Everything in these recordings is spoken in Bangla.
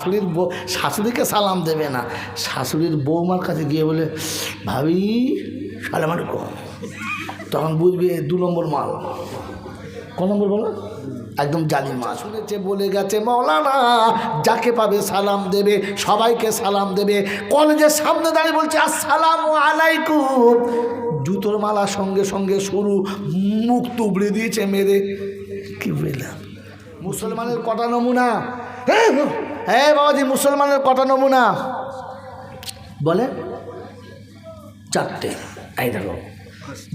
শাশুড়ির বউ, শাশুড়িকে সালাম দেবে না। শাশুড়ির বৌমার কাছে গিয়ে বলে, ভাবি সালাম তখন বুঝবে দু নম্বর মাল। ক নম্বর বলো? একদম জালি মা শুনেছে, বলে গেছে মৌলানা, যাকে পাবে সালাম দেবে, সবাইকে সালাম দেবে। কলেজের সামনে দাঁড়িয়ে বলছে, আসসালাম আলাইকুম। জুতোর মালা সঙ্গে সঙ্গে শুরু মুখ তুবড়ে দিয়েছে মেরে। কি বললাম? মুসলমানের কটা নমুনা? হ্যাঁ বাবাজি, মুসলমানের কটা নমুনা? বলে, চারটে। এই দেখো,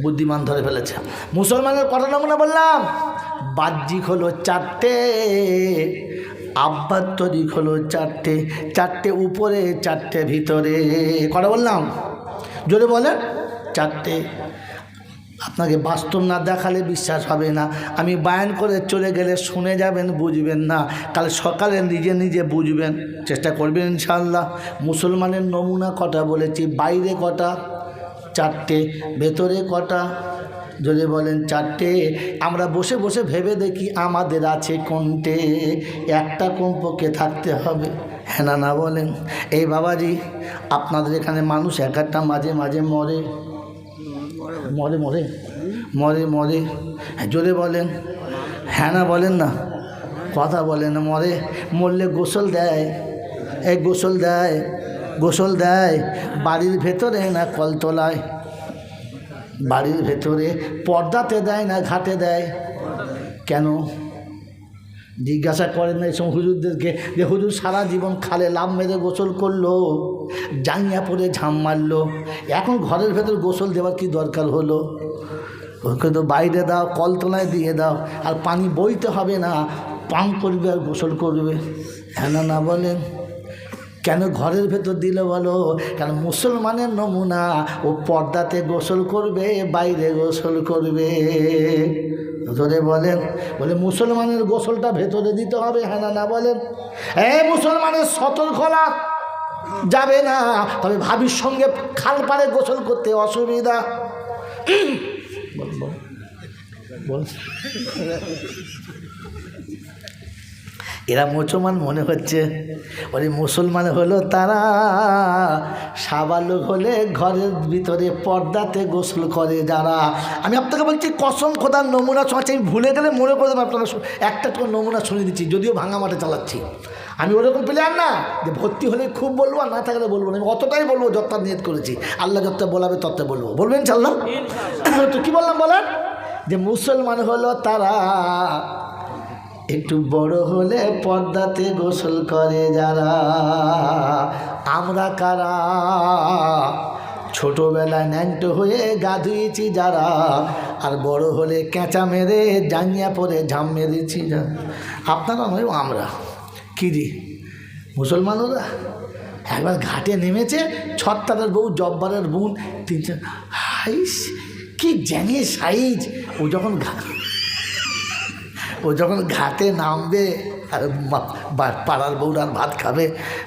বুদ্ধিমান ধরে ফেলেছে। মুসলমানের কটা নমুনা বললাম? বাহ্যিক হলো চারটে আভ্যন্তরিক হলো চারটে চারটে উপরে, চারটে ভিতরে। কটা বললাম? জোরে বলেন চারটে আপনাকে বাস্তব না দেখালে বিশ্বাস হবে না। আমি বায়ান করে চলে গেলে শুনে যাবেন, বুঝবেন না। কাল সকালে নিজে নিজে বুঝবেন। চেষ্টা করবেন ইনশাল্লাহ মুসলমানের নমুনা কটা বলেছি? বাইরে কটা? চারটে। ভেতরে কটা? যদি বলেন চারটে। আমরা বসে বসে ভেবে দেখি আমাদের আছে কোনটে? একটা কমপক্ষে থাকতে হবে। হ্যাঁ না বলেন। এই বাবাজি, আপনাদের এখানে মানুষ এক একটা মাঝে মাঝে মরে। মরে মরে। মরে মরে। জোরে বলেন। হ্যাঁ না, বলেন না। কথা বলেন না মরে। মরলে গোসল দেয়। এ গোসল দেয় গোসল দেয়। বাড়ির ভেতরে না কলতলায়? বাড়ির ভেতরে পর্দাতে দেয় না, ঘাটে দেয়? কেন? জিজ্ঞাসা করেন না সময় হুজুরদেরকে যে হুজুর সারা জীবন খালে লাভ মেরে গোসল করল, জাঙ্গিয়া পরে ঝাম মারলো, এখন ঘরের ভেতর গোসল দেওয়ার কি দরকার হলো? ওকে তো বাইরে দাও, কলতলায় দিয়ে দাও, আর পানি বইতে হবে না, পান করবে আর গোসল করবে। হ্যাঁ না বলেন। কেন ঘরের ভেতর দিলে বলো? কেন মুসলমানের নমুনা, ও পর্দাতে গোসল করবে, বাইরে গোসল করবে। ধরে বলেন, বলে মুসলমানের গোসলটা ভেতরে দিতে হবে হ্যাঁ না বলেন। এ মুসলমানের সতর্কলা যাবে না, তবে ভাবির সঙ্গে খাল পাড়ে গোসল করতে অসুবিধা। বল বল। এরা মুসলমান মনে হচ্ছে? ওই মুসলমান হলো তারা। সাবালক হলে ঘরের ভিতরে পর্দাতে গোসল করে যারা। আমি আপনাকে বলছি কসম খোদার নমুনা শোনাচ্ছি আমি ভুলে গেলে মনে করে দেবো আপনারা একটা তো নমুনা শুনে দিচ্ছি যদিও ভাঙা মাঠে চালাচ্ছি। আমি ওরকম প্লেয়ার না যে ভর্তি হলে খুব বলব আর না থাকলে বলব না। আমি অতটাই বলব যতটা নিয়ত করেছি। আল্লাহ যতটা বলাবে ততটা বলব। বলবেন চাল্লাম তো কী বললাম বলেন? যে মুসলমান হলো তারা। একটু বড় হলে পর্দাতে গোসল করে যারা। আমরা কারা? ছোটোবেলায় ন্যাংটো হয়ে গা ধুয়েছি যারা, আর বড় হলে কেঁচা মেরে জাঙ্গিয়া পরে ঝাম মেরেছি যারা। আপনারা নয়, আমরা। কী রে? মুসলমান ওরা একবার ঘাটে নেমেছে ছত্তারের বউ, জব্বারের বোন তিন হাইস, কি জ্যাঙে সাইজ? ও যখন ও যখন ঘাটে নামবে আর পাড়ার বউরার ভাত খাবে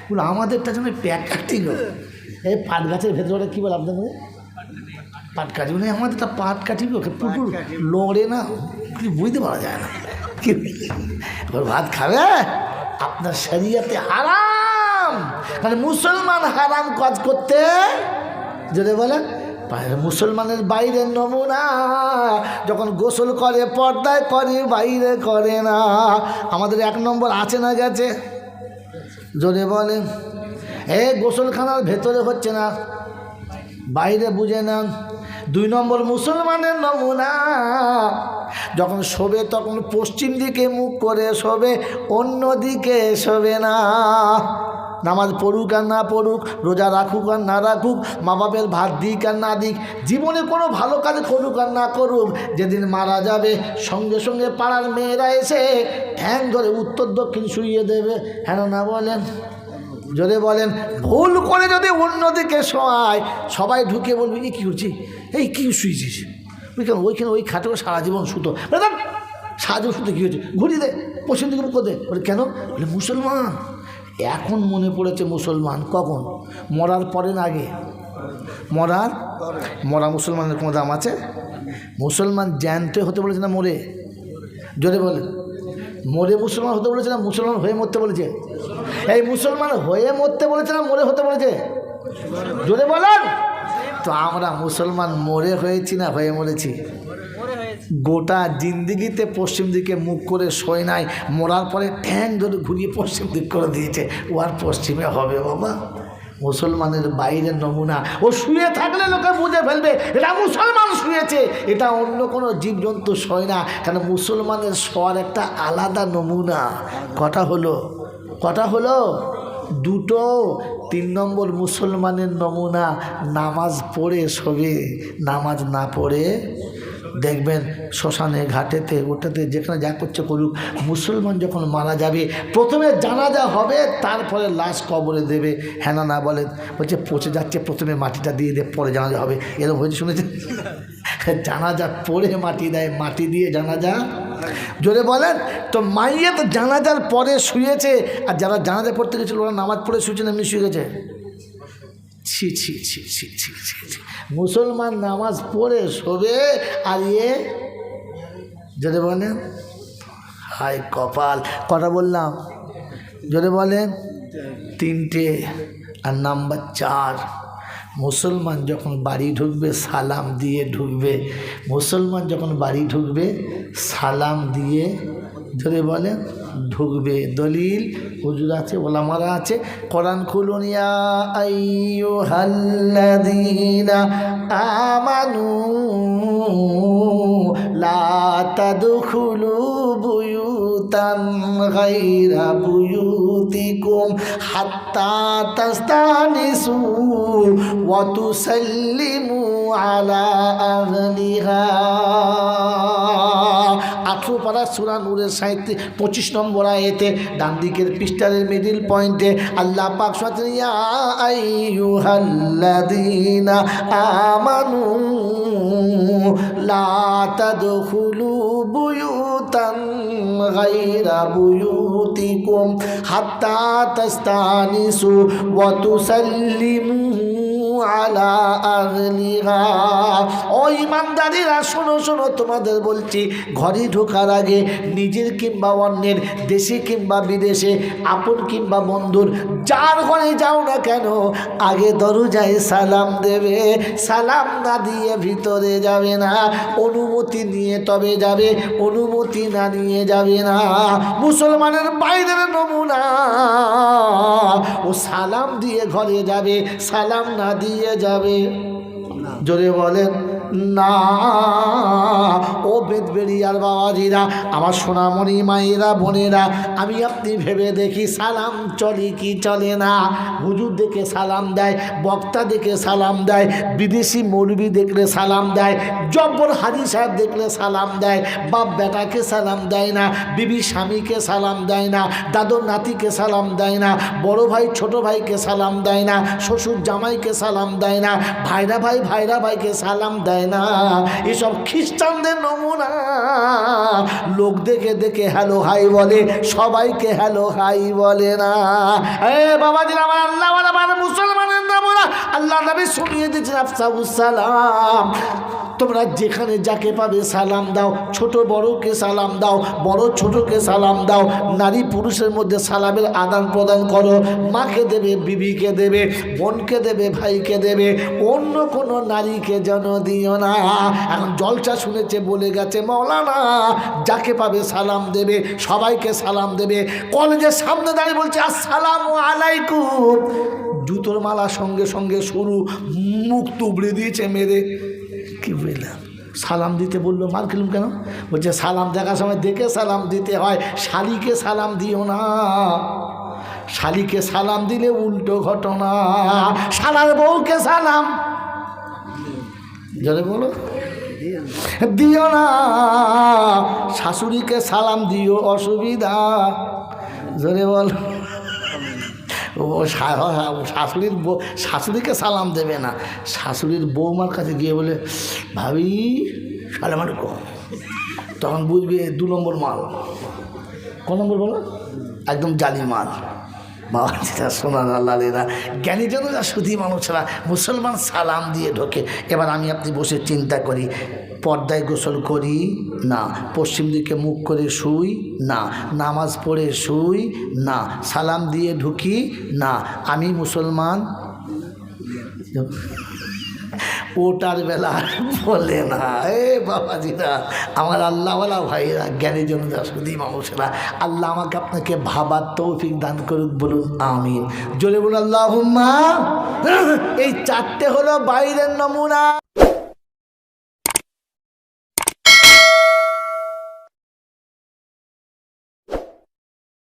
বলে আমাদেরটা যেন প্যাক কাটি গো এই পাট গাছের ভেতরে কী বলে আপনাদের পাট কাটি মানে আমাদেরটা পাট কাটি পুকুর লড়ে না কিছু বুঝতে পারা যায় না। কি এবার ভাত খাবে? আপনার শরীয়তে হারাম। মানে মুসলমান হারাম কাজ করতে যদি বলেন। মুসলমানের বাইরের নমুনা। যখন গোসল করে, পর্দায় করে, বাইরে করে না। আমাদের এক নম্বর আছে না গেছে? জোরে বলে এ, গোসলখানার ভেতরে হচ্ছে না। বাইরে বুঝে নেন। দুই নম্বর, মুসলমানের নমুনা। যখন শোবে, তখন পশ্চিম দিকে মুখ করে শোবে, অন্য দিকে শোবে না। নামাজ পড়ুক আর না পড়ুক, রোজা রাখুক আর না রাখুক মা বাপের ভাত দিক আর না দিক, জীবনে কোনো ভালো কাজ করুক আর না করুক, যেদিন মারা যাবে, সঙ্গে সঙ্গে পাড়ার মেয়েরা এসে ঠ্যাং ধরে উত্তর দক্ষিণ শুইয়ে দেবে। হ্যাঁ না বলেন? যদি বলেন, ভুল করে যদি অন্যদিকে শোয়ায় সবাই ঢুকে বলবে এই কী করছি এই কী শুয়েছিস? ওইখানে ওইখানে ওই খাটে সারা জীবন সুতো সারা জীবন শুতে কী হয়েছে ঘুরি দে, পশ্চিম দিকে মুখ দে। বলে, কেন? বলে, মুসলমান। এখন মনে পড়েছে মুসলমান। কখন? মরার পরে না আগে? মরার? মরা মুসলমানের কোনো দাম আছে? মুসলমান জ্যান্ত হতে বলেছে না মরে? জোরে বলে মরে মুসলমান হতে বলেছে না মুসলমান হয়ে মরতে বলেছে? এই মুসলমান হয়ে মরতে বলেছে না মরে হতে বলেছে? জোরে বলেন। তো আমরা মুসলমান মরে হয়েছি না হয়ে মরেছি? গোটা জিন্দিগিতে পশ্চিম দিকে মুখ করে শোয় নাই, মরার পরে ঠ্যাং ধরে ঘুরিয়ে পশ্চিম দিক করে দিয়েছে। ও আর পশ্চিমে হবে বাবা। মুসলমানের বাইরের নমুনা। ও শুয়ে থাকলে লোকে বুঝে ফেলবে, এটা মুসলমান শুয়েছে। এটা অন্য কোনো জীবজন্তু শোয় না। কেন মুসলমানের স্বর একটা আলাদা নমুনা। কটা হলো? কটা হলো? দুটো। তিন নম্বর মুসলমানের নমুনা, নামাজ পড়ে শোবে, নামাজ না পড়ে দেখবেন শ্মশানে, ঘাটেতে, ওটাতে যেখানে যা করছে করুক, মুসলমান যখন মারা যাবে, প্রথমে জানাজা হবে, তারপরে লাশ কবরে দেবে। হ্যাঁ না বলে, বলছে পচে যাচ্ছে, প্রথমে মাটিটা দিয়ে দে, পরে জানাজা হবে। এরকম হয়েছে শুনেছেন? জানাজা পরে মাটি দেয়, মাটি দিয়ে জানাজা। জোরে বলেন, তো মাইয়ে তো জানাজার পরে শুয়েছে, আর যারা জানাজা পড়তে গেছিল, ওরা নামাজ পড়ে শুয়েছেন এমনি শুয়ে গেছে? ছি ছি ছি ছি ছি ছি মুসলমান নামাজ পড়ে, শোবে, আর ইয়ে যদি বলেন হাই কপাল, কটা বললাম? যদি বলেন তিনটে আর নাম্বার চার। মুসলমান যখন বাড়ি ঢুকবে, সালাম দিয়ে ঢুকবে। মুসলমান যখন বাড়ি ঢুকবে, সালাম দিয়ে ধরে বলেন ঢুকবে দলিল, হুজুর আছে, ওলামারা আছে, কোরআন খুলুন আইয়ুহাল্লাযীনা আমানু লা তাদখুলু বুয়ুতান গায়রা বুয়ুতিকুম হাত্তা আলা আহলিহা। আঠেরো পাড়া সুরা নূরের সাহিত্যে পঁচিশ নম্বর আয়েতে ডান দিকের পিস্টারের মিডিল পয়েন্টে আল্লাহ পাক সাথে আইয়ুহাল্লাযীনা আমানু হাত্তা তাস্তানিসু ওয়া তুসাল্লিমু ইমানদারিরা, শোনো শোনো, তোমাদের বলছি, ঘরে ঢোকার আগে নিজের কিংবা অন্যের দেশে কিংবা বিদেশে, আপন কিংবা বন্ধুর, যার ঘরে যাও না কেন, আগে দরজায় সালাম দেবে। সালাম না দিয়ে ভিতরে যাবে না, অনুমতি নিয়ে তবে যাবে, অনুমতি না নিয়ে যাবে না। মুসলমানের বাইরের নমুনা। ও সালাম দিয়ে ঘরে যাবে, সালাম না দিয়ে যাবে জোরে বলেন, না, ও বেদ বেদবেরিয়ার বাবাজিরা, আমার সোনামণি মায়েরা, বোনেরা, আমি আপনি ভেবে দেখি সালাম চলে কি চলে না? হুজুর দেখে সালাম দেয়, বক্তা দেখে সালাম দেয়, বিদেশি মৌলবি দেখলে সালাম দেয়, জব্বর হাজি সাহেব দেখলে সালাম দেয়, বাপ বেটাকে সালাম দেয় না, বিবি স্বামীকে সালাম দেয় না, দাদর নাতিকে সালাম দেয় না, বড় ভাই ছোট ভাইকে সালাম দেয় না, শ্বশুর জামাইকে সালাম দেয় না, ভাইরা ভাই ভাইরা ভাইকে সালাম দেয় না। এসব খ্রিস্টানদের নমুনা। লোক দেখে দেখে হ্যালো হাই বলে, সবাইকে হ্যালো হাই বলে না। এ বাবাজির আমার আল্লাহ মুসলমানের নমুনা। আল্লাহ নবী শুনিয়ে দিয়েছেন, আফসাবুস সালাম। তোমরা যেখানে যাকে পাবে সালাম দাও, ছোট বড়কে সালাম দাও, বড় ছোটকে সালাম দাও, নারী পুরুষের মধ্যে সালামের আদান প্রদান করো, মাকে দেবে, বিবিকে দেবে, বোনকে দেবে, ভাইকে দেবে, অন্য কোনো নারীকে যেন দিও না। এখন জলসা শুনেছে, বলে গেছে, মৌলানা, যাকে পাবে সালাম দেবে, সবাইকে সালাম দেবে। কলেজের সামনে দাঁড়িয়ে বলছে, আসসালাম আলাইকুম। জুতোর মালা সঙ্গে সঙ্গে শুরু মুখ তুবড়ে দিয়েছে মেরে। কি বুঝলাম সালাম দিতে বলল মার খেলুম কেন? বলছে, সালাম দেখার সময় দেখে সালাম দিতে হয়। শালিকে সালাম দিও না। শালিকে সালাম দিলে উল্টো ঘটনা। শালার বউকে সালাম। জলে বলো। দিও না। শাশুড়িকে সালাম দিও, অসুবিধা। জোরে বলো। ও শাশুড়ির বউ শাশুড়িকে সালাম দেবে না। শাশুড়ির বৌমার কাছে গিয়ে বলে, ভাবি, সালাম আলাইকুম। তখন বুঝবে দু নম্বর মাল। ক নম্বর বলো? একদম জালি মাল। বাবা সোনার আল্লাহরা জ্ঞানী জনরা শুধু মানুষরা মুসলমান সালাম দিয়ে ঢোকে। এবার আমি আপনি বসে চিন্তা করি পর্দায় গোসল করি, না। পশ্চিম দিকে মুখ করে শুই, না। নামাজ পড়ে শুই, না। সালাম দিয়ে ঢুকি, না। আমি মুসলমান। ওটার বেলা বলে না। এ বাবাজিরা, আমার আল্লাহওয়ালা ভাইরা জ্ঞানী জনতা সুদী মানুষেরা, আল্লাহ আমাকে আপনাকে ভাবার তৌফিক দান করুক, বলুন আমিন। জোরে বলুন আল্লাহ এই চারটে হলো বাইরের নমুনা।